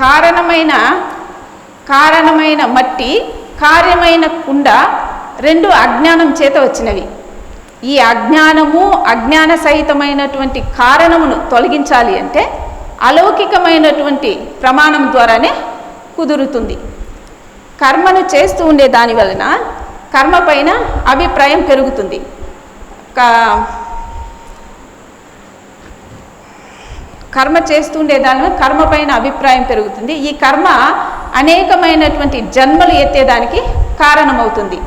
కారణమైన కారణమైన మట్టి కార్యమైన కుండ రెండు అజ్ఞానం చేత వచ్చినవి. ఈ అజ్ఞానము అజ్ఞాన సహితమైనటువంటి కారణమును తొలగించాలి అంటే అలౌకికమైనటువంటి ప్రమాణం ద్వారానే కుదురుతుంది. కర్మను చేస్తూ ఉండే దాని వలన కర్మ పైన అభిప్రాయం పెరుగుతుంది. కర్మ చేస్తుండే దానిలో కర్మ పైన అభిప్రాయం పెరుగుతుంది. ఈ కర్మ అనేకమైనటువంటి జన్మలు ఎత్తేదానికి కారణమవుతుంది.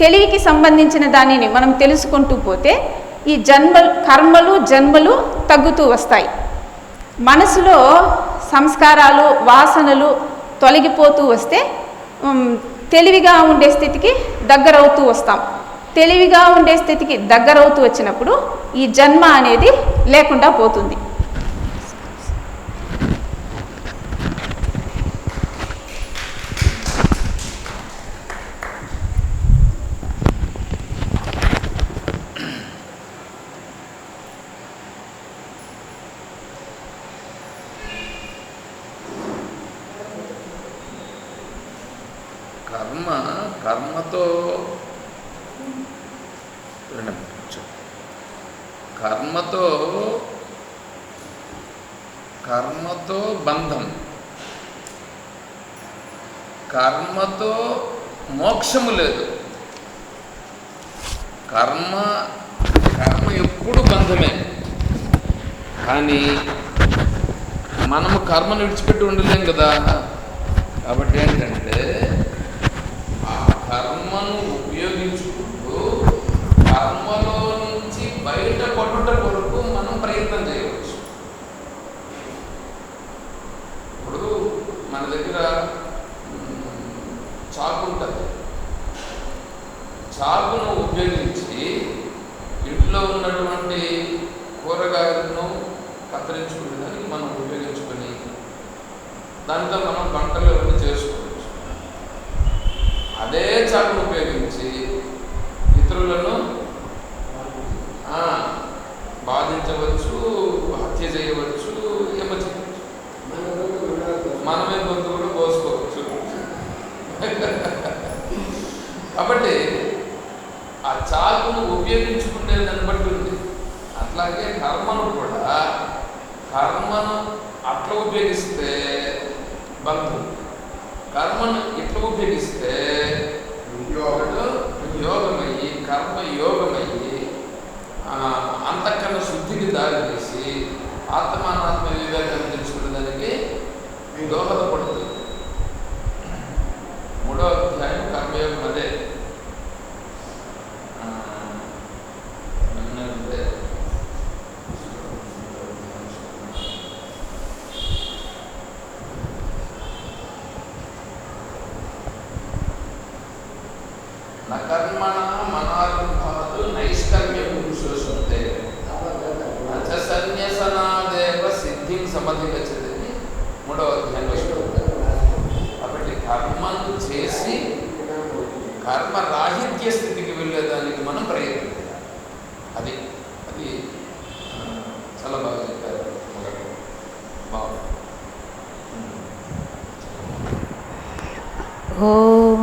తెలివికి సంబంధించిన దానిని మనం తెలుసుకుంటూ పోతే ఈ జన్మలు కర్మలు జన్మలు తగ్గుతూ వస్తాయి. మనసులో సంస్కారాలు వాసనలు తొలగిపోతూ వస్తే తెలివిగా ఉండే స్థితికి దగ్గరవుతూ వస్తాం. తెలివిగా ఉండే స్థితికి దగ్గరవుతూ వచ్చినప్పుడు ఈ జన్మ అనేది లేకుండా పోతుంది. ఉపయోగిస్తే ఒకడు యోగమయ్యి కర్మ యోగమయ్యి ఆ, అంతఃకరణ శుద్ధికి దారి తీసి ఆత్మానాత్మ వివేకాన్ని తెలుసుకునే దానికి దోహదపడుతుంది మూడో అధ్యాయం కర్మయోగం అదే ఆ, అదే. నకర్మణ మనారంభాతు నైష్కర్మ్య పురుషోషంతే అచ సన్యసనాదేవ సిద్ధిం సమధిగచ్చదని మూడవ అధ్యాయంలో చెప్తారు. కాబట్టి కర్మను చేసి కర్మ రాహిత్య స్థితికి వెళ్ళేదానికి మనం ప్రయత్నం చేయాలి. అది అది ఆ, చాలా బాగా చెప్పారు మొదటి. బాగుంది ఓం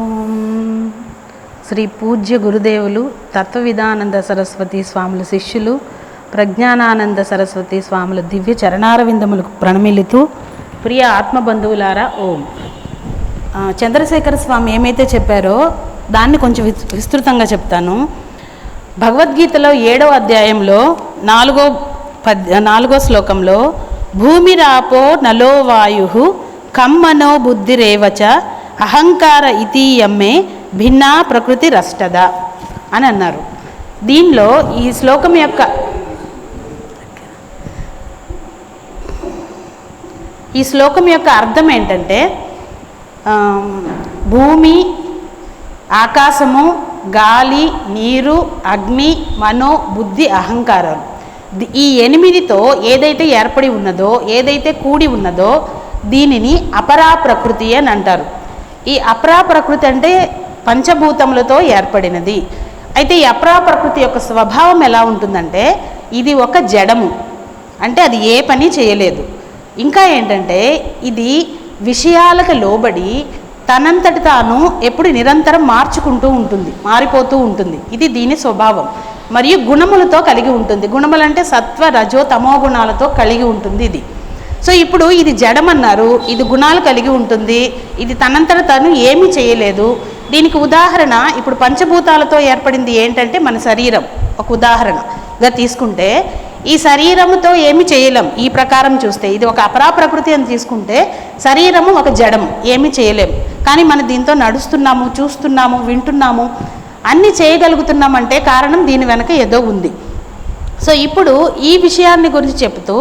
శ్రీ పూజ్య గురుదేవులు తత్వవిధానంద సరస్వతి స్వాముల శిష్యులు ప్రజ్ఞానానంద సరస్వతి స్వాముల దివ్య చరణారవిందములకు ప్రణమిల్లుతూ ప్రియ ఆత్మబంధువులారా ఓం. చంద్రశేఖర స్వామి ఏమైతే చెప్పారో దాన్ని కొంచెం విస్- విస్తృతంగా చెప్తాను. భగవద్గీతలో ఏడవ అధ్యాయంలో నాలుగో పద్ నాలుగో శ్లోకంలో భూమిరాపో నలో వాయు కమ్మనో బుద్ధిరేవచ అహంకార ఇతీయమ్మే భిన్నా ప్రకృతి రష్టద అని అన్నారు. దీనిలో ఈ శ్లోకం యొక్క ఈ శ్లోకం యొక్క అర్థం ఏంటంటే భూమి ఆకాశము గాలి నీరు అగ్ని మనో బుద్ధి అహంకారాలు ఈ ఎనిమిదితో ఏదైతే ఏర్పడి ఉన్నదో ఏదైతే కూడి ఉన్నదో దీనిని అపరా ప్రకృతి అని అంటారు. ఈ అప్రా ప్రకృతి అంటే పంచభూతములతో ఏర్పడినది. అయితే ఈ అప్రా ప్రకృతి యొక్క స్వభావం ఎలా ఉంటుందంటే ఇది ఒక జడము. అంటే అది ఏ పని చేయలేదు. ఇంకా ఏంటంటే ఇది విషయాలకు లోబడి తనంతటి తాను ఎప్పుడు నిరంతరం మార్చుకుంటూ ఉంటుంది మారిపోతూ ఉంటుంది. ఇది దీని స్వభావం. మరియు గుణములతో కలిగి ఉంటుంది. గుణములంటే సత్వ రజో తమో గుణాలతో కలిగి ఉంటుంది ఇది. సో ఇప్పుడు ఇది జడమన్నారు ఇది గుణాలు కలిగి ఉంటుంది ఇది తనంతట తను ఏమీ చేయలేదు. దీనికి ఉదాహరణ ఇప్పుడు పంచభూతాలతో ఏర్పడింది ఏంటంటే మన శరీరం. ఒక ఉదాహరణగా తీసుకుంటే ఈ శరీరముతో ఏమి చేయలేం. ఈ ప్రకారం చూస్తే ఇది ఒక అపరా ప్రకృతి అని తీసుకుంటే శరీరము ఒక జడం ఏమి చేయలేం. కానీ మనం దీంతో నడుస్తున్నాము చూస్తున్నాము వింటున్నాము అన్నీ చేయగలుగుతున్నామంటే కారణం దీని వెనక ఏదో ఉంది. సో ఇప్పుడు ఈ విషయాన్ని గురించి చెప్తూ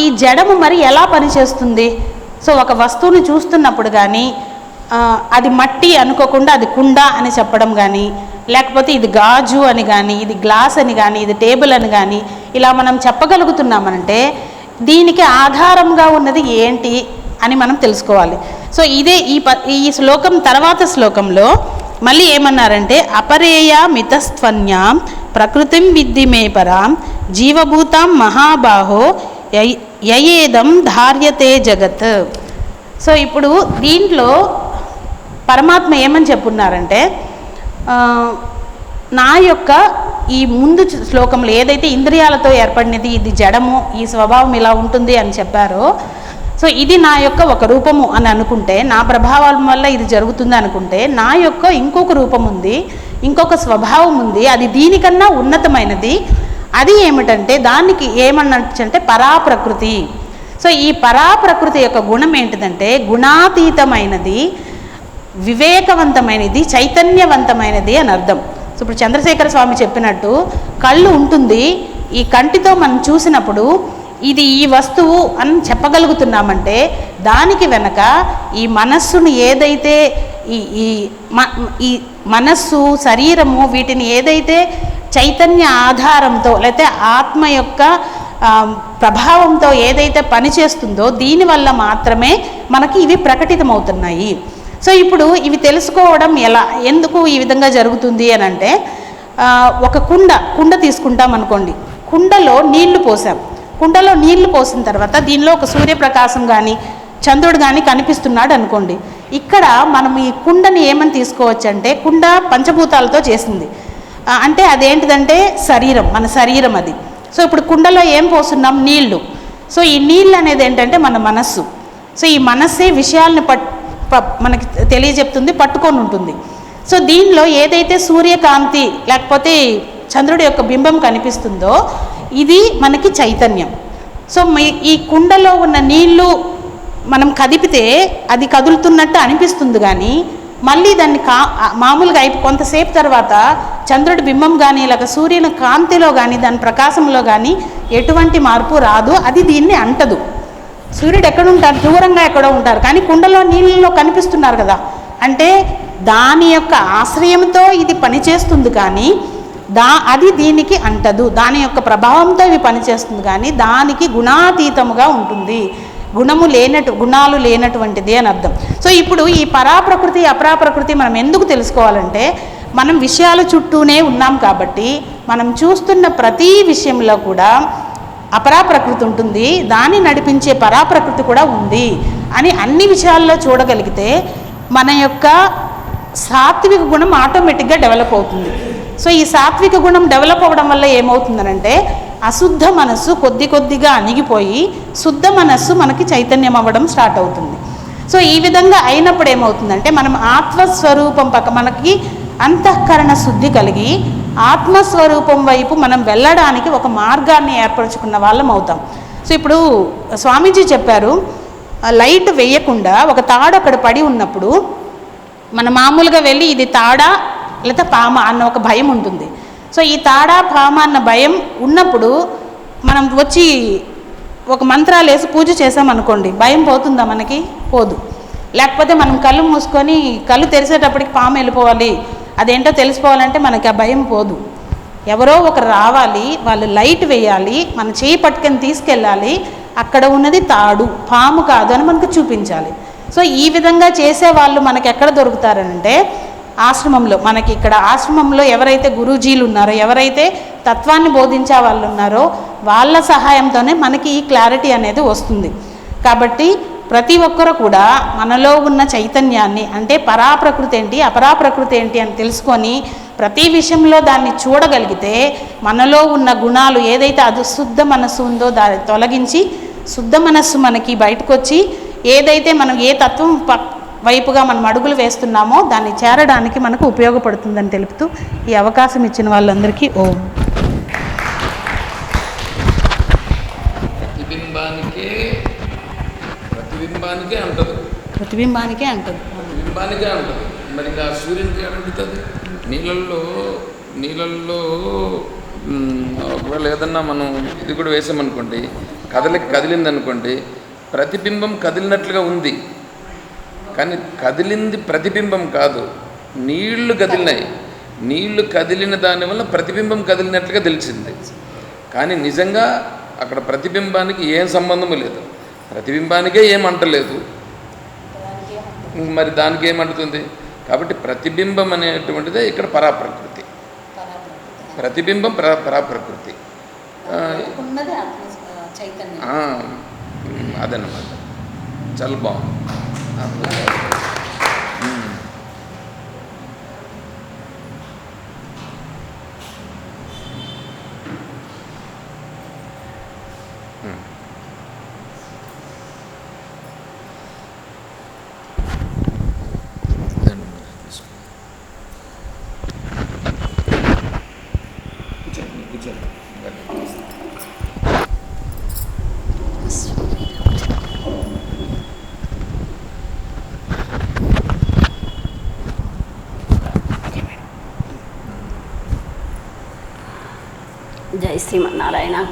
ఈ జడము మరి ఎలా పనిచేస్తుంది? సో ఒక వస్తువుని చూస్తున్నప్పుడు కానీ అది మట్టి అనుకోకుండా అది కుండ అని చెప్పడం కానీ లేకపోతే ఇది గాజు అని కానీ ఇది గ్లాస్ అని కానీ ఇది టేబుల్ అని కానీ ఇలా మనం చెప్పగలుగుతున్నామంటే దీనికి ఆధారంగా ఉన్నది ఏంటి అని మనం తెలుసుకోవాలి. సో ఇదే ఈ ప ఈ శ్లోకం తర్వాత శ్లోకంలో మళ్ళీ ఏమన్నారంటే అపరేయ మితస్త్వన్యాం ప్రకృతిం విద్ధి పరాం జీవభూతాం మహాబాహో యయేదం ధార్యతే జగత్. సో ఇప్పుడు దీంట్లో పరమాత్మ ఏమని చెప్పున్నారంటే నా యొక్క ఈ ముందు శ్లోకంలో ఏదైతే ఇంద్రియాలతో ఏర్పడినది ఇది జడము ఈ స్వభావం ఇలా ఉంటుంది అని చెప్పారో సో ఇది నా యొక్క ఒక రూపము అని అనుకుంటే నా ప్రభావం వల్ల ఇది జరుగుతుంది అనుకుంటే నా యొక్క ఇంకొక రూపం ఉంది ఇంకొక స్వభావం ఉంది అది దీనికన్నా ఉన్నతమైనది అది ఏమిటంటే దానికి ఏమన్నట్టు అంటే పరాప్రకృతి. సో ఈ పరాప్రకృతి యొక్క గుణం ఏంటిదంటే గుణాతీతమైనది వివేకవంతమైనది చైతన్యవంతమైనది అని అర్థం. సో ఇప్పుడు చంద్రశేఖర స్వామి చెప్పినట్టు కళ్ళు ఉంటుంది ఈ కంటితో మనం చూసినప్పుడు ఇది ఈ వస్తువు అని చెప్పగలుగుతున్నామంటే దానికి వెనక ఈ మనస్సును ఏదైతే ఈ ఈ మ- ఈ మనస్సు శరీరము వీటిని ఏదైతే చైతన్య ఆధారంతో లేకపోతే ఆత్మ యొక్క ప్రభావంతో ఏదైతే పనిచేస్తుందో దీనివల్ల మాత్రమే మనకి ఇవి ప్రకటితమవుతున్నాయి. సో ఇప్పుడు ఇవి తెలుసుకోవడం ఎలా? ఎందుకు ఈ విధంగా జరుగుతుంది అని అంటే ఒక కుండ కుండ తీసుకుంటాం అనుకోండి. కుండలో నీళ్ళు పోసాం. కుండలో నీళ్ళు పోసిన తర్వాత దీనిలో ఒక సూర్యప్రకాశం కానీ చంద్రుడు కానీ కనిపిస్తున్నాడు అనుకోండి. ఇక్కడ మనం ఈ కుండని ఏమని తీసుకోవచ్చు అంటే కుండ పంచభూతాలతో చేసింది. అంటే అదేంటిదంటే శరీరం మన శరీరం అది. సో ఇప్పుడు కుండలో ఏం పోస్తున్నాం నీళ్ళు. సో ఈ నీళ్ళు అనేది ఏంటంటే మన మనస్సు. సో ఈ మనస్సే విషయాల్ని పట్ ప- మనకి తెలియజెప్తుంది పట్టుకొని ఉంటుంది. సో దీనిలో ఏదైతే సూర్యకాంతి లేకపోతే చంద్రుడి యొక్క బింబం కనిపిస్తుందో ఇది మనకి చైతన్యం. సో ఈ కుండలో ఉన్న నీళ్ళు మనం కదిపితే అది కదులుతున్నట్టు అనిపిస్తుంది కానీ మళ్ళీ దాన్ని కా మామూలుగా అయిపో కొంతసేపు తర్వాత చంద్రుడి బింబం కానీ లేక సూర్యుని కాంతిలో కానీ దాని ప్రకాశంలో కానీ ఎటువంటి మార్పు రాదు. అది దీన్ని అంటదు. సూర్యుడు ఎక్కడ ఉంటారు దూరంగా ఎక్కడో ఉంటారు కానీ కుండలో నీళ్ళలో కనిపిస్తున్నారు కదా. అంటే దాని యొక్క ఆశ్రయంతో ఇది పనిచేస్తుంది కానీ దా అది దీనికి అంటదు. దాని యొక్క ప్రభావంతో ఇవి పనిచేస్తుంది కానీ దానికి గుణాతీతముగా ఉంటుంది. గుణము లేనటు గుణాలు లేనటువంటిది అని అర్థం. సో ఇప్పుడు ఈ పరాప్రకృతి అపరాప్రకృతి మనం ఎందుకు తెలుసుకోవాలంటే మనం విషయాల చుట్టూనే ఉన్నాం కాబట్టి మనం చూస్తున్న ప్రతి విషయంలో కూడా అపరాప్రకృతి ఉంటుంది దాన్ని నడిపించే పరాప్రకృతి కూడా ఉంది అని అన్ని విషయాల్లో చూడగలిగితే మన యొక్క సాత్విక గుణం ఆటోమేటిక్గా డెవలప్ అవుతుంది. సో ఈ సాత్విక గుణం డెవలప్ అవ్వడం వల్ల ఏమవుతుందనంటే అశుద్ధ మనస్సు కొద్ది కొద్దిగా అణిగిపోయి శుద్ధ మనస్సు మనకి చైతన్యం అవ్వడం స్టార్ట్ అవుతుంది. సో ఈ విధంగా అయినప్పుడు ఏమవుతుందంటే మనం ఆత్మస్వరూపం పక్క మనకి అంతఃకరణ శుద్ధి కలిగి ఆత్మస్వరూపం వైపు మనం వెళ్ళడానికి ఒక మార్గాన్ని ఏర్పరచుకున్న వాళ్ళం అవుతాం. సో ఇప్పుడు స్వామీజీ చెప్పారు లైట్ వేయకుండా ఒక తాడు అక్కడ పడి ఉన్నప్పుడు మన మామూలుగా వెళ్ళి ఇది తాడా లేదా పామ అన్న ఒక భయం ఉంటుంది. సో ఈ తాడా పామ అన్న భయం ఉన్నప్పుడు మనం వచ్చి ఒక మంత్రాలు వేసి పూజ చేసామనుకోండి భయం పోతుందా మనకి? పోదు. లేకపోతే మనం కళ్ళు మూసుకొని కళ్ళు తెరిచేటప్పటికి పాము వెళ్ళిపోవాలి అదేంటో తెలిసిపోవాలంటే మనకి ఆ భయం పోదు. ఎవరో ఒకరు రావాలి వాళ్ళు లైట్ వేయాలి మన చేయి పట్టుకొని తీసుకెళ్ళాలి అక్కడ ఉన్నది తాడు పాము కాదు అని మనకు చూపించాలి. సో ఈ విధంగా చేసే వాళ్ళు మనకు ఎక్కడ దొరుకుతారంటే ఆశ్రమంలో మనకి ఇక్కడ ఆశ్రమంలో ఎవరైతే గురూజీలు ఉన్నారో ఎవరైతే తత్వాన్ని బోధించే వాళ్ళు ఉన్నారో వాళ్ళ సహాయంతోనే మనకి ఈ క్లారిటీ అనేది వస్తుంది. కాబట్టి ప్రతి ఒక్కరు కూడా మనలో ఉన్న చైతన్యాన్ని అంటే పరాప్రకృతి ఏంటి అపరాప్రకృతి ఏంటి అని తెలుసుకొని ప్రతి విషయంలో దాన్ని చూడగలిగితే మనలో ఉన్న గుణాలు ఏదైతే అది శుద్ధ మనస్సు ఉందో దాన్ని తొలగించి శుద్ధ మనస్సు మనకి బయటకు వచ్చి ఏదైతే మనం ఏ తత్వం వైపుగా మనం అడుగులు వేస్తున్నామో దాన్ని చేరడానికి మనకు ఉపయోగపడుతుందని తెలుపుతూ ఈ అవకాశం ఇచ్చిన వాళ్ళందరికీ ఓం. ప్రతిబింబానికే ప్రతిబింబానికే అంటది. ప్రతిబింబానికే అంటుంది. ప్రతిబింబానికే అంటది. మరి ఇంకా సూర్యునికి ఏమంటుంది నీళ్ళల్లో నీళ్ళల్లో ఒకవేళ ఏదన్నా మనం ఇది కూడా వేసామనుకోండి కదలి కదిలింది అనుకోండి ప్రతిబింబం కదిలినట్లుగా ఉంది. కానీ కదిలింది ప్రతిబింబం కాదు. నీళ్ళు కదిలినాయి. నీళ్ళు కదిలిన దానివల్ల ప్రతిబింబం కదిలినట్లుగా తెలిసింది. కానీ నిజంగా అక్కడ ప్రతిబింబానికి ఏం సంబంధము లేదు. ప్రతిబింబానికే ఏం అంటలేదు. మరి దానికి ఏమంటుతుంది కాబట్టి ప్రతిబింబం అనేటువంటిదే ఇక్కడ పరాప్రకృతి. ప్రతిబింబం పరా పరాప్రకృతి. అదన్నమాట. చాలా బాగుంది. మ్. శ్రీమన్నారాయణ.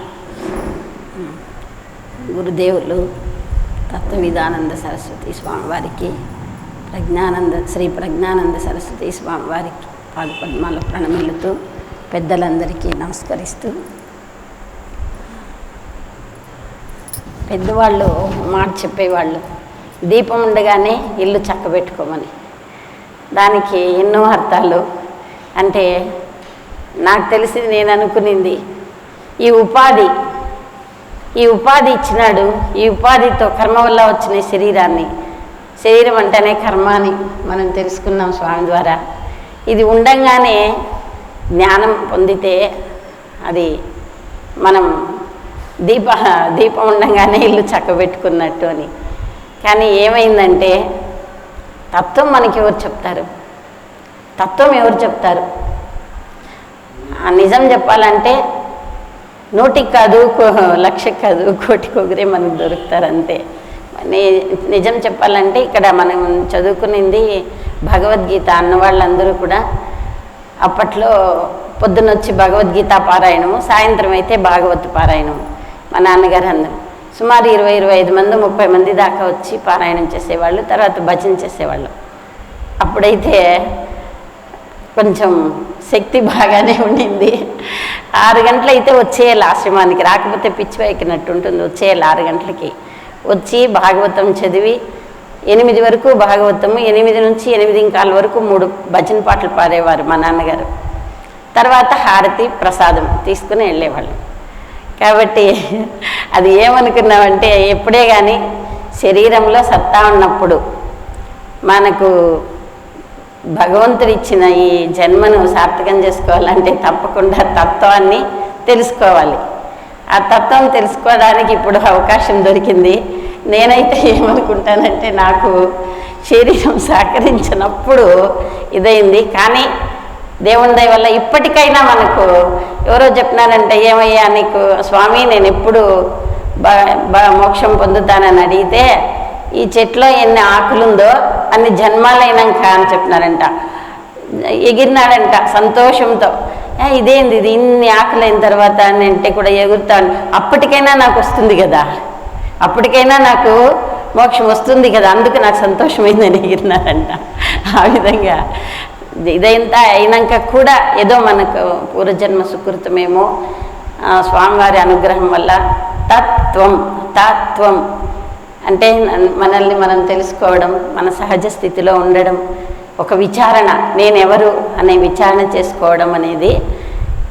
గురుదేవులు తత్వవిధానంద సరస్వతి స్వామివారికి ప్రజ్ఞానంద శ్రీ ప్రజ్ఞానంద సరస్వతి స్వామివారికి పాదపద్మాలు ప్రణమిల్లుతూ పెద్దలందరికీ నమస్కరిస్తూ పెద్దవాళ్ళు మాట చెప్పేవాళ్ళు దీపం ఉండగానే ఇల్లు చక్కబెట్టుకోమని. దానికి ఎన్నో అర్థాలు. అంటే నాకు తెలిసి నేను అనుకునింది ఈ ఉపాధి ఈ ఉపాధి ఇచ్చినాడు ఈ ఉపాధితో కర్మ వల్ల వచ్చిన శరీరాన్ని. శరీరం అంటేనే కర్మ అని మనం తెలుసుకున్నాం స్వామి ద్వారా. ఇది ఉండంగానే జ్ఞానం పొందితే అది మనం దీప దీపం ఉండంగానే ఇల్లు చక్కబెట్టుకున్నట్టు అని. కానీ ఏమైందంటే తత్వం మనకి ఎవరు చెప్తారు? తత్వం ఎవరు చెప్తారు? ఆ నిజం చెప్పాలంటే నూటికి కాదు కో- లక్షకి కాదు కోటికి ఒకరే మనకు దొరుకుతారు అంతే నిజం చెప్పాలంటే ఇక్కడ మనం చదువుకునేది భగవద్గీత అన్న వాళ్ళందరూ కూడా అప్పట్లో పొద్దునొచ్చి భగవద్గీత పారాయణం సాయంత్రం అయితే భాగవత్ పారాయణం మా నాన్నగారు అందరూ సుమారు ఇరవై ఇరవై ఐదు మంది ముప్పై మంది దాకా వచ్చి పారాయణం చేసేవాళ్ళు తర్వాత భజన చేసేవాళ్ళు. అప్పుడైతే కొంచెం శక్తి బాగానే ఉండింది. ఆరు గంటలైతే వచ్చేయాలి ఆశ్రమానికి. రాకపోతే పిచ్చి ఎక్కినట్టు ఉంటుంది. వచ్చేయాలి ఆరు గంటలకి. వచ్చి భాగవతం చదివి ఎనిమిది వరకు భాగవతము ఎనిమిది నుంచి ఎనిమిది ఇంకాల వరకు మూడు భజన పాటలు పాడేవారు మా నాన్నగారు. తర్వాత హారతి ప్రసాదం తీసుకుని వెళ్ళేవాళ్ళు. కాబట్టి అది ఏమనుకున్నామంటే ఎప్పుడే కానీ శరీరంలో సత్తా ఉన్నప్పుడు మనకు భగవంతుడు ఇచ్చిన ఈ జన్మను సార్థకం చేసుకోవాలంటే తప్పకుండా తత్వాన్ని తెలుసుకోవాలి. ఆ తత్వం తెలుసుకోవడానికి ఇప్పుడు అవకాశం దొరికింది. నేనైతే ఏమనుకుంటానంటే నాకు శరీరం సహకరించినప్పుడు ఇదైంది. కానీ దేవుని దయ వల్ల ఇప్పటికైనా మనకు ఎవరో చెప్పినారంటే ఏమయ్యా నీకు స్వామి నేను ఎప్పుడు బ మోక్షం పొందుతానని అడిగితే ఈ చెట్లో ఎన్ని ఆకులుందో అన్ని జన్మాలైనాక అని చెప్పినారంట. ఎగిరినాడంట సంతోషంతో. ఇదేంది ఇది? ఇన్ని ఆకులైన తర్వాత అని అంటే కూడా ఎగురుతాను అప్పటికైనా నాకు వస్తుంది కదా. అప్పటికైనా నాకు మోక్షం వస్తుంది కదా. అందుకు నాకు సంతోషమైందని ఎగిరినారంట. ఆ విధంగా ఇదంతా అయినాక కూడా ఏదో మనకు పూర్వజన్మ సుకృతమేమో స్వామివారి అనుగ్రహం వల్ల తత్వం తత్వం అంటే మనల్ని మనం తెలుసుకోవడం మన సహజ స్థితిలో ఉండడం ఒక విచారణ. నేనెవరు అనే విచారణ చేసుకోవడం అనేది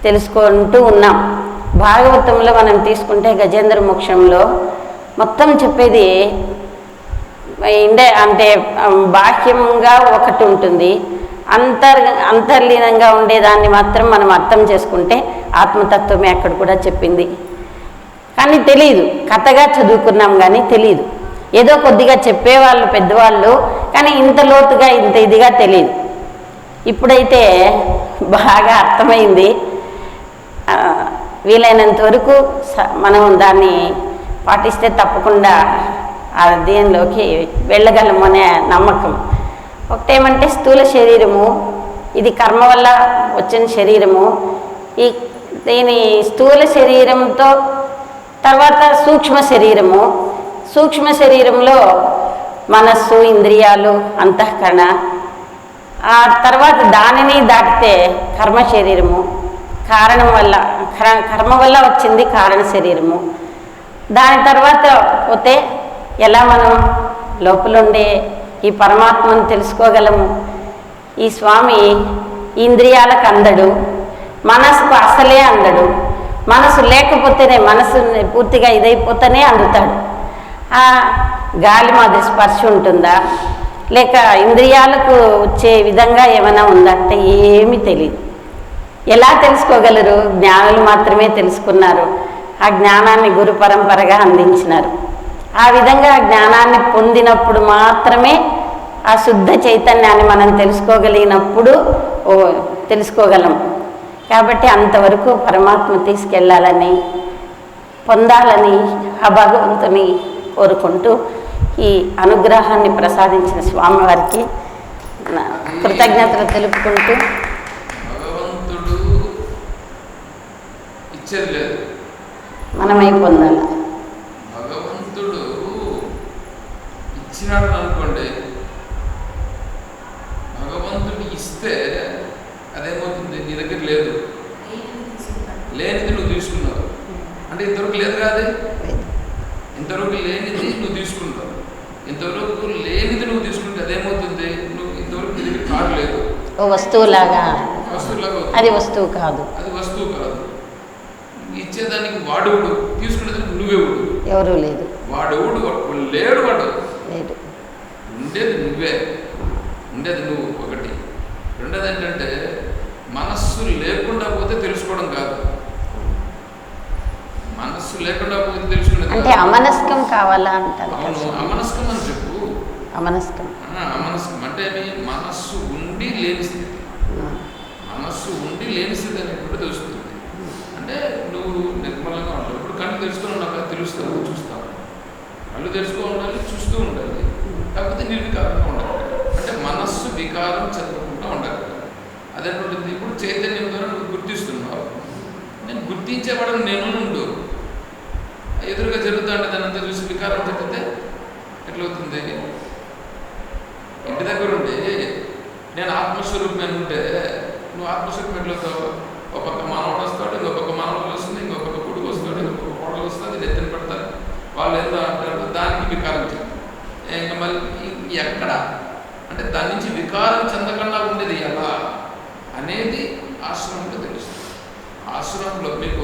తెలుసుకుంటూ ఉన్నాం. భాగవతంలో మనం తీసుకుంటే గజేంద్ర మోక్షంలో మొత్తం చెప్పేది ఇండే అంటే బాహ్యంగా ఒకటి ఉంటుంది. అంతర్ అంతర్లీనంగా ఉండేదాన్ని మాత్రం మనం అర్థం చేసుకుంటే ఆత్మతత్వమే అక్కడ కూడా చెప్పింది. కానీ తెలియదు కథగా చదువుకున్నాం కానీ తెలియదు ఏదో కొద్దిగా చెప్పేవాళ్ళు పెద్దవాళ్ళు కానీ ఇంత లోతుగా ఇంత ఇదిగా తెలియదు ఇప్పుడైతే బాగా అర్థమైంది. వీలైనంత వరకు స- మనం దాన్ని పాటిస్తే తప్పకుండా ఆ దీనిలోకి వెళ్ళగలము అనే నమ్మకం. ఒకటేమంటే స్థూల శరీరము ఇది కర్మ వల్ల వచ్చిన శరీరము. ఈ దీని స్థూల శరీరంతో తర్వాత సూక్ష్మ శరీరము. సూక్ష్మ శరీరంలో మనస్సు ఇంద్రియాలు అంతఃకరణ ఆ తర్వాత దానిని దాటితే కర్మ శరీరము. కారణం వల్ల కర- కర్మ వల్ల వచ్చింది కారణ శరీరము. దాని తర్వాత పోతే ఎలా మనం లోపలుండే ఈ పరమాత్మను తెలుసుకోగలము? ఈ స్వామి ఇంద్రియాలకు అందడు మనసుకు అసలే అందడు. మనసు లేకపోతేనే మనసు పూర్తిగా ఇదైపోతేనే అందుతాడు. ఆ గాలి మాదిరి స్పర్శ ఉంటుందా? లేక ఇంద్రియాలకు వచ్చే విధంగా ఏమైనా ఉందా అంటే ఏమీ తెలియదు ఎలా తెలుసుకోగలరు? జ్ఞానులు మాత్రమే తెలుసుకున్నారు. ఆ జ్ఞానాన్ని గురు పరంపరగా అందించినారు. ఆ విధంగా జ్ఞానాన్ని పొందినప్పుడు మాత్రమే ఆ శుద్ధ చైతన్యాన్ని మనం తెలుసుకోగలిగినప్పుడు ఓ తెలుసుకోగలం. కాబట్టి అంతవరకు పరమాత్మ తీసుకెళ్ళాలని పొందాలని ఆ భగవంతుని కోరుకుంటూ ఈ అనుగ్రహాన్ని ప్రసాదించిన స్వామివారికి కృతజ్ఞతలు తెలుపుకుంటూ భగవంతుడు మనమై పొందాలి. భగవంతుడు ఇచ్చినాడు అనుకోండి భగవంతుడు ఇస్తే అదేమవుతుంది? నీ దగ్గర లేదు. లేనిది నువ్వు తీసుకున్నావు. అంటే ఇంతవరకు లేదు కాదు ఇంతవరకు లేనిది నువ్వు తీసుకుంటావు. ఇంతవరకు లేనిది నువ్వు తీసుకుంటే అదేమవుతుంది? నువ్వు ఇంతవరకు లేదు. ఓ వస్తువులాగా. అది వస్తువు కాదు. అది వస్తువు కాదు. ఇచ్చేదానికి వాడెవడు తీసుకునేదానికి నువ్వెవడు ఎవరూ లేదు. వాడెవడు వాడు లేడు వాడు. లేదు. ఉండేది నువ్వే. ఉండేది నువ్వు ఒకటి. రెండోది ఏంటంటే మనస్సు లేకుండా పోతే తెలుసుకోవడం కాదు. లేకుండా పోతే తెలుసుకునేది అంటే. అమనస్కం కావాలా అంటారు. అమనస్కం అని చెప్పు. అమనస్కం. అమనస్కం. అంటే మనస్సు ఉండి లేని స్థితి. మనస్సు ఉండి లేని స్థితి అనేటువంటి తెలుస్తుంది. అంటే నువ్వు నిర్మలంగా ఉంటావు. ఇప్పుడు కళ్ళు తెలుసుకొని ఉన్నాక తెలుస్తావు చూస్తావు. కళ్ళు తెలుసుకో ఉండాలి చూస్తూ ఉండాలి. కాకపోతే నిర్వికారంగా ఉండాలి. అంటే మనస్సు వికారం చెందకుండా ఉండాలి. అదేంటుంది ఇప్పుడు చైతన్యం ద్వారా నువ్వు గుర్తిస్తున్నావు. నేను గుర్తించేవాడు నేను ఉండు. ఎదురుగా జరుగుతుంటే దాని అంతా చూసి వికారం చెప్పితే ఎట్లవుతుంది? ఇంటి దగ్గర ఉండి నేను ఆత్మస్వరూపం ఉంటే నువ్వు ఆత్మస్వరూపం ఎట్లవుతావు? ఒక పక్క మానవుడు వస్తాడు ఇంకొక పక్క మానవుడు వస్తుంది ఇంకొక పక్క కొడుకు వస్తాడు ఇంకొక కోడలు వస్తుంది ఎత్తున పెడతారు. వాళ్ళు ఏదో అంటారు దానికి వికారం చెందుతారు ఇంకా మళ్ళీ ఎక్కడ? అంటే దాని నుంచి వికారం చెందకుండా ఉండేది ఎలా? అనేది ఆశ్రమంలో తెలుస్తుంది. ఆశ్రమంలో మీకు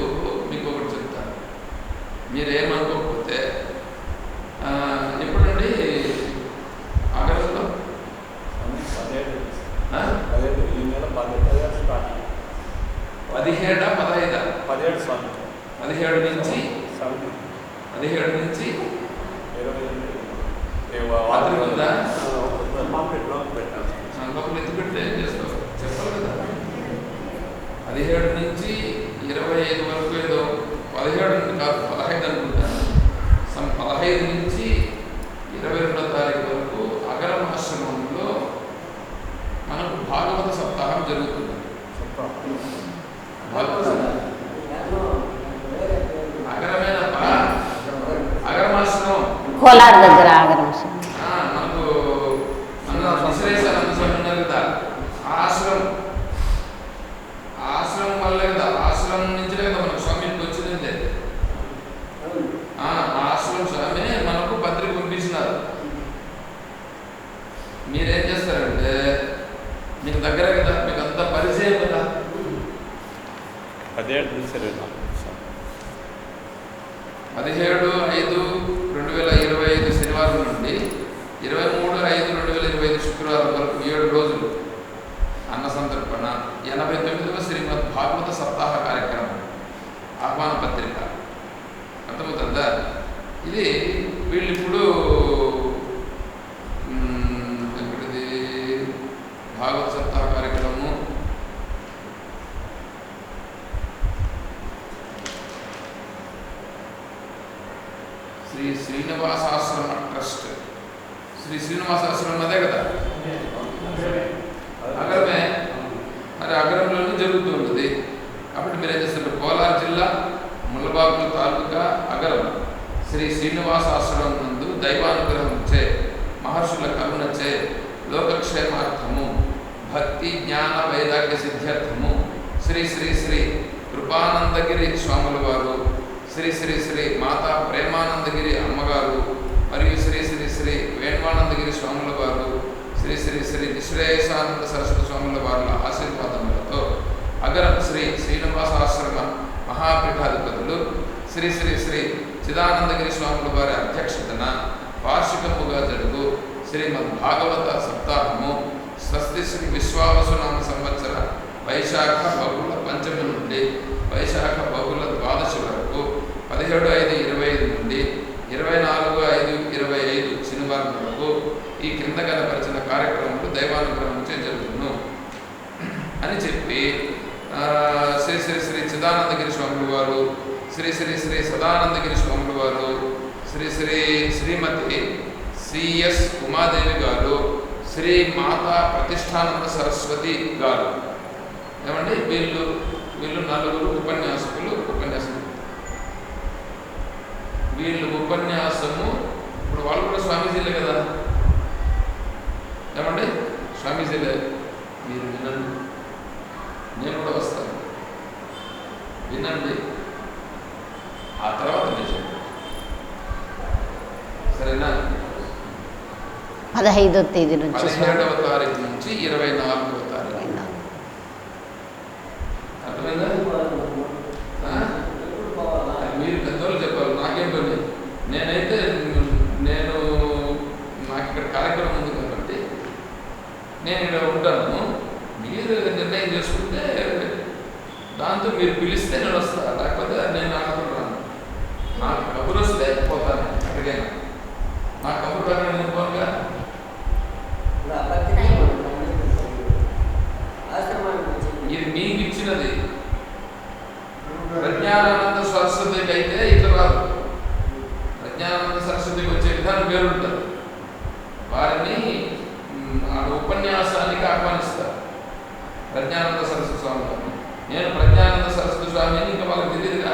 మీకు ఒకటి మీరేమనుకోకపోతే ఇప్పుడండి ఎప్పుడండి ఆగస్టులో ఆ? పదిహేడు ఈ నెల పదిహేడు స్టార్ట్ పదిహేడా పదహైదా పదిహేడు స్వామి పదిహేడు నుంచి సెవెంటీ పదిహేడు నుంచి ఇరవై రాత్రి ఉందా? పాంప్లెట్లో పెట్టాను సంఘంలో ఎందుకు పెడితే ఏం చేస్తావు చెప్పాలి కదా పదిహేడు నుంచి ఇరవై ఐదు వరకు ఏదో పదిహేడు నుండి కాదు పదహైదు అనుకుంటాను సం పదహైదు నుంచి ఇరవై రెండో తారీఖు వరకు అగరం ఆశ్రమంలో మనకు భాగవత సప్తాహం జరుగుతుంది అగరమైన అగరమాశ్రమం కోలార్ దగ్గర ఆగరం స్వామి. ఆ, మనకు మన విశ్వేశ్వరానంద స్వామి ఉన్నారు కదా ఆ ఆశ్రమం ఆ ఆశ్రమం వల్లే కదా ఆ ఆశ్రమం నుంచే కదా మనకు స్వామికి వచ్చింది ఆ ఆ ఆశ్రమం స్వామి మనకు పత్రిక పంపించినారు మీరేం చేస్తారంటే మీకు దగ్గర కదా మీకు అంత పరిచయం కదా పదిహేడు నుంచి ఇరవై నాలుగు పదిహేడు ఐదు రెండు వేల ఇరవై ఐదు శనివారం నుండి ఇరవై మూడు ఐదు రెండు వేల ఇరవై ఐదు శుక్రవారం వరకు ఏడు రోజులు అన్న సంతర్పణ ఎనభై తొమ్మిదవ శ్రీమద్ భాగవత సప్తాహ కార్యక్రమం ఆహ్వాన పత్రిక. అర్థమవుతుందా? ఇది వీళ్ళు ఇప్పుడు మ్, ఎక్కడిది భాగవత సప్తాహ కార్యక్రమము శ్రీ శ్రీనివాసాశ్రమ ట్రస్ట్ శ్రీ అదే కదా? అగరమే మరి అగరంలోనే జరుగుతూ ఉంటుంది. కాబట్టి మీరు ఏం చేస్తారు? కోలార్ జిల్లా ముల్లబాగుల తాలూకా అగరం శ్రీ శ్రీనివాస ఆశ్రమం నందు దైవానుగ్రహంచే మహర్షుల కరుణచే లోకక్షేమార్థము భక్తి జ్ఞాన వైరాగ్య సిద్ధ్యర్థము శ్రీ శ్రీ శ్రీ కృపానందగిరి స్వాముల వారు శ్రీ శ్రీ శ్రీ మాతా ప్రేమానందగిరి అమ్మగారు మరియు శ్రీ స్వాముల వారు శ్రీ శ్రీ శ్రీ నిశ్రేయసానంద సరస్వతి స్వాముల వారి ఆశీర్వాదములతో అగరం శ్రీ శ్రీనివాసాశ్రమ మహాపీఠాధిపతులు శ్రీ శ్రీ శ్రీ చిదానందగిరి స్వాముల వారి అధ్యక్షతన వార్షికముగా జరుగు శ్రీమద్ భాగవత సప్తాహము స్వస్తి శ్రీ విశ్వావసునామ సంవత్సర వైశాఖ బహుళ పంచమి నుండి వైశాఖ బహుళ ద్వాదశి వరకు పదిహేడు ఐదు ఇరవై ఐదు నుండి ఇరవై నాలుగు ఐదు ఇరవై ఐదు శనివారం వరకు ఈ క్రింద కనపరిచిన కార్యక్రమంలో దైవానుగ్రహంచే జరుగును అని చెప్పి శ్రీ శ్రీ శ్రీ చిదానందగిరి స్వాములు వారు శ్రీ శ్రీ శ్రీ సదానందగిరి స్వాములు వారు శ్రీ శ్రీ శ్రీమతి సిఎస్ ఉమాదేవి గారు శ్రీ మాతా ప్రతిష్టానంద సరస్వతి గారు. ఏమండి? వీళ్ళు వీళ్ళు నలుగురు ఉపన్యాసకులు ఉపన్యాసం. వీళ్ళు ఉపన్యాసము ఇప్పుడు వాళ్ళు కూడా స్వామీజీలే కదా. ఏమండి? స్వామీజీలే మీరు వినండి. నేను కూడా వస్తాను. వినండి. ఆ తర్వాత నిజం సరేనా? పదహైదో తేదీ నుంచి పదిహేడవ తారీఖు నుంచి ఇరవై నాలుగవ తారీఖు. అర్థమైందా ఆ? మీరు పెద్దవాళ్ళు చెప్పాలి నాకేం పని నేనైతే నేను నాకు ఇక్కడ కార్యక్రమం ఉంది కాబట్టి నేను ఇక్కడ ఉంటాను మీరు నిర్ణయం చేసుకుంటే దాంతో మీరు పిలిస్తే నేను వస్తాను లేకపోతే నేను అనుకుంటున్నాను నాకు కబురు వస్తే పోతాను అక్కడికైనా నా కబురు ప్రకారం నేను పోనుగా ఇది మీకు ఇచ్చినది ప్రజ్ఞానానంద సరస్వతికి అయితే ఇట్లా రాదు ప్రజ్ఞానానంద సరస్వతికి వచ్చే విధానం పేరుంటారు వారిని మ్, ఆ ఉపన్యాసానికి ఆహ్వానిస్తారు ప్రజ్ఞానంద సరస్వతి స్వామి వారిని నేను ప్రజ్ఞానంద సరస్వతి స్వామిని ఇంకా వాళ్ళకి తెలియదుగా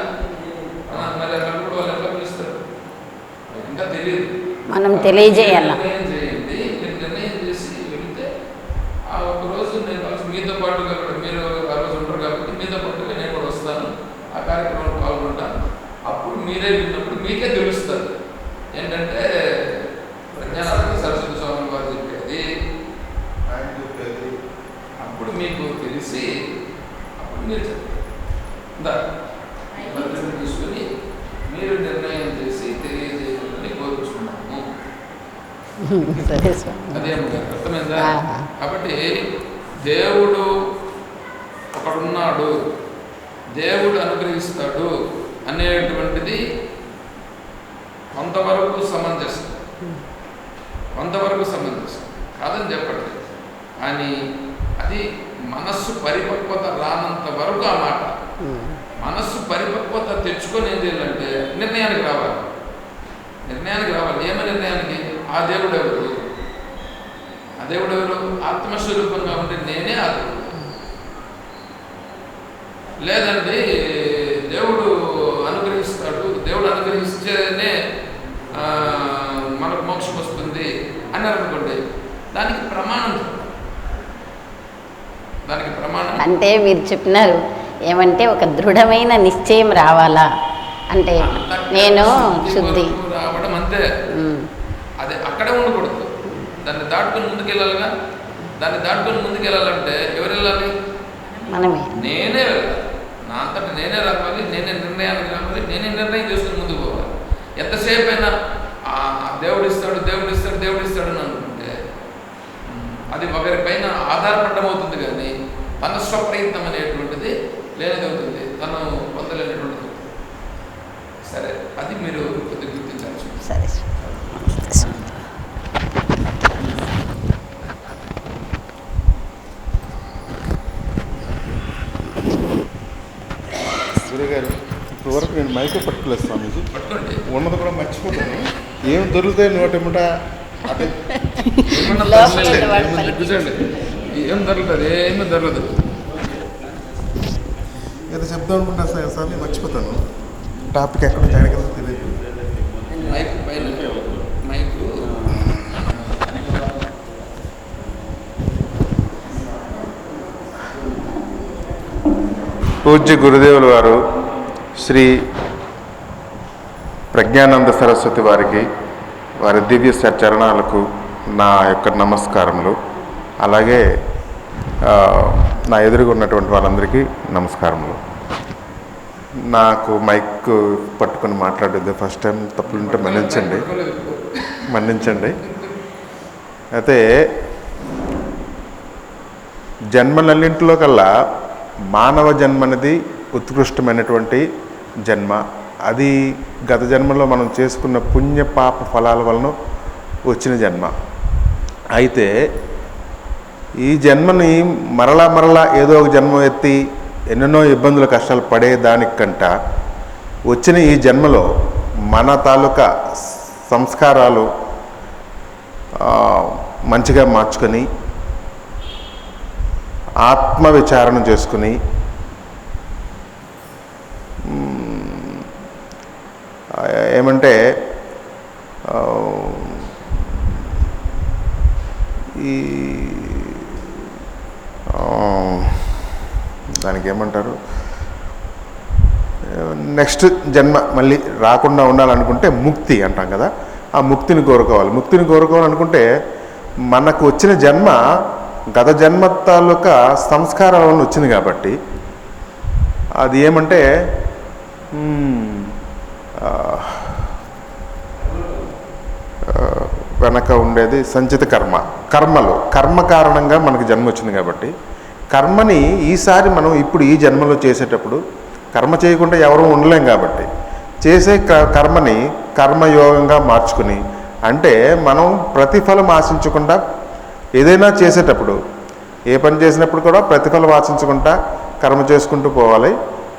ఆ, మరి అక్కడ కూడా వాళ్ళు ఎట్లా పిలుస్తారు వాళ్ళకి ఇంకా తెలియదు మనం తెలియజేయాల నిర్ణయం చేయండి మీరు నిర్ణయం చేసి వెళితే ఆ ఒక రోజు నేను కలిసి మీతో పాటుగా కూడా మీరు ఆ రోజు ఉంటారు కాబట్టి మీతో పాటుగా నేను కూడా వస్తాను ఆ కార్యక్రమంలో పాల్గొంటాను అప్పుడు మీరే విన్నప్పుడు మీకే తెలుస్తుంది. ఏంటంటే ప్రజ్ఞానంద సరస్వతి స్వామి వారు చెప్పేది ఆయన చెప్పేది. అప్పుడు మీకు తెలిసి అప్పుడు మీరు చెప్తారు ఇందా, ఈ పత్రిక తీసుకుని మీరు నిర్ణయం చేసి తెలియజేయాలని కోరుచున్నాము సరే స్వామి అర్థమైందా. కాబట్టి దేవుడు ఒకడున్నాడు దేవుడు అనుగ్రహిస్తాడు అనేటువంటిది కొంతవరకు సమంజసం. కొంతవరకు సమంజసం. కాదని చెప్పట్లేదు కానీ అది మనస్సు పరిపక్వత రానంత వరకు ఆ మాట. మనస్సు పరిపక్వత తెచ్చుకొని ఏం చేయాలంటే నిర్ణయానికి రావాలి. నిర్ణయానికి రావాలి. ఏమ నిర్ణయానికి ఆ దేవుడు ఎవరు ఆ దేవుడు ఎవరు ఆత్మస్వరూపంగా ఉంటే నేనే ఆ దేవుడు. లేదండి దేవుడు అనుగ్రహిస్తాడు. దేవుడు అనుగ్రహిస్తేనే మనకు మోక్షం వస్తుంది అన్నారు అనుకోండి దానికి ప్రమాణం. దానికి ప్రమాణం అంటే మీరు చెప్పినారు ఏమంటే ఒక దృఢమైన నిశ్చయం రావాలా? అంటే నేను శుద్ధి రావడం అంతే ఉమ్. అది అక్కడే ఉండకూడదు దాన్ని దాటుకొని ముందుకెళ్ళాలిగా? దాన్ని దాటుకొని ముందుకెళ్ళాలంటే ఎవరు వెళ్ళాలి? మనమే. నేనే వెళ్ళాలి. నా అంతటా నేనే రావాలి నేనే నిర్ణయానికి రావాలి నేనే నిర్ణయం చేసుకుని ముందుకు పోవాలి. ఎంతసేపు అయినా ఆ దేవుడు ఇస్తాడు దేవుడు ఇస్తాడు దేవుడు ఇస్తాడు అని అనుకుంటే అది ఒకరి పైన ఆధారపడడం అవుతుంది కానీ తన స్వప్రయత్నం అనేటువంటిది లేనిది అవుతుంది. తను పొందలేనటువంటిది. సరే అది మీరు కొద్దిగా గుర్తించాల్సి ఉంటుంది. సరే గురుగారు ఇప్పుడు వరకు నేను మైకే పట్టుకోలేదు స్వామీజీ. పట్టుకోండి ఉన్నది కూడా మర్చిపోతాను. ఏం దొరుకుతాయి. కూర్చోండి ఏం దొరుకుతుంది? ఏమీ దొరకదు. ఏదో చెప్దాం అనుకుంటా సార్ సార్ మర్చిపోతాను. టాపిక్ ఎక్కడ జాయిన్ కదా తెలియదు మైక్ పైన మైక్ పూజ్య గురుదేవుల వారు శ్రీ ప్రజ్ఞానంద సరస్వతి వారికి వారి దివ్య చరణాలకు నా యొక్క నమస్కారములు. అలాగే నా ఎదురుగా ఉన్నటువంటి వాళ్ళందరికీ నమస్కారములు. నాకు మైక్ పట్టుకొని మాట్లాడేది ఫస్ట్ టైం తప్పులుంటే మన్నించండి. మన్నించండి. అయితే జన్మలన్నింటిలో కల్లా మానవ జన్మ అనేది ఉత్కృష్టమైనటువంటి జన్మ. అది గత జన్మలో మనం చేసుకున్న పుణ్య పాప ఫలాల వలన వచ్చిన జన్మ. అయితే ఈ జన్మని మరలా మరలా ఏదో ఒక జన్మ ఎత్తి ఎన్నెన్నో ఇబ్బందులు కష్టాలు పడేదానికంట వచ్చిన ఈ జన్మలో మన తాలూకా సంస్కారాలు మంచిగా మార్చుకొని ఆత్మ విచారణ చేసుకుని ఏమంటే ఈ దానికి ఏమంటారు? నెక్స్ట్ జన్మ మళ్ళీ రాకుండా ఉండాలనుకుంటే ముక్తి అంటాం కదా ఆ ముక్తిని కోరుకోవాలి. ముక్తిని కోరుకోవాలనుకుంటే మనకు వచ్చిన జన్మ గత జన్మ తాలూకా సంస్కారాల వలన వచ్చింది కాబట్టి అది ఏమంటే వెనక ఉండేది సంచిత కర్మ. కర్మలు. కర్మ కారణంగా మనకు జన్మ వచ్చింది కాబట్టి కర్మని ఈసారి మనం ఇప్పుడు ఈ జన్మలో చేసేటప్పుడు కర్మ చేయకుండా ఎవరూ ఉండలేం కాబట్టి చేసే క- కర్మని కర్మయోగంగా మార్చుకుని అంటే మనం ప్రతిఫలం ఆశించకుండా ఏదైనా చేసేటప్పుడు ఏ పని చేసినప్పుడు కూడా ప్రతిఫలం ఆశించకుండా కర్మ చేసుకుంటూ పోవాలి.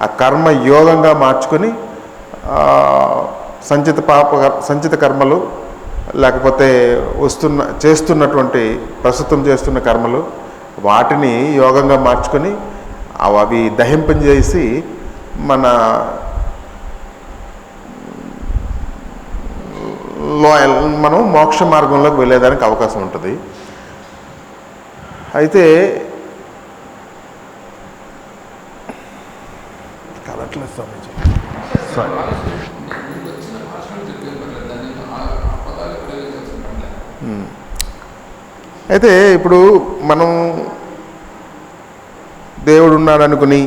ఆ కర్మ యోగంగా మార్చుకొని సంచిత పాప సంచిత కర్మలు లేకపోతే వస్తున్న చేస్తున్నటువంటి ప్రస్తుతం చేస్తున్న కర్మలు వాటిని యోగంగా మార్చుకొని అవి అవి దహింపజేసి మన లో మనం మోక్ష మార్గంలోకి వెళ్ళేదానికి అవకాశం ఉంటుంది. అయితే కలట్లేదు స్వామీజీ సారీ. అయితే ఇప్పుడు మనం దేవుడు ఉన్నాడు అనుకుని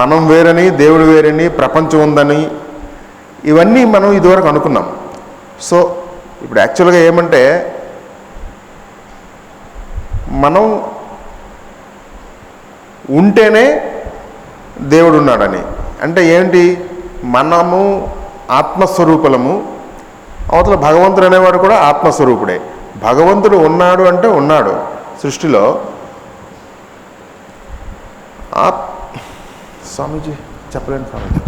మనం వేరని దేవుడు వేరని ప్రపంచం ఉందని ఇవన్నీ మనం ఇదివరకు అనుకున్నాం. సో ఇప్పుడు యాక్చువల్గా ఏమంటే మనం ఉంటేనే దేవుడు ఉన్నాడని అంటే ఏంటి? మనము ఆత్మస్వరూపులము. అవతల భగవంతుడు అనేవాడు కూడా ఆత్మస్వరూపుడే. భగవంతుడు ఉన్నాడు అంటే ఉన్నాడు సృష్టిలో. ఆత్ స్వామీజీ చెప్పలేను స్వామీజీ.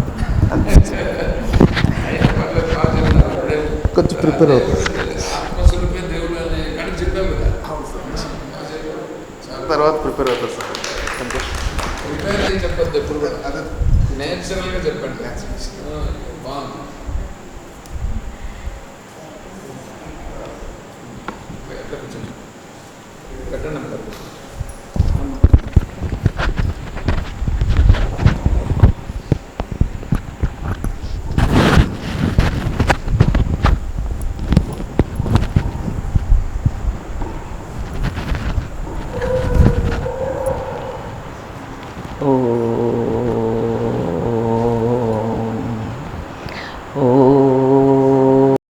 కొంచెం ప్రిపేర్ అవుతుంది తర్వాత ప్రిపేర్ అవుతారు సార్. సంతోషం చెప్పండి. బాగుంది. పెట్టండి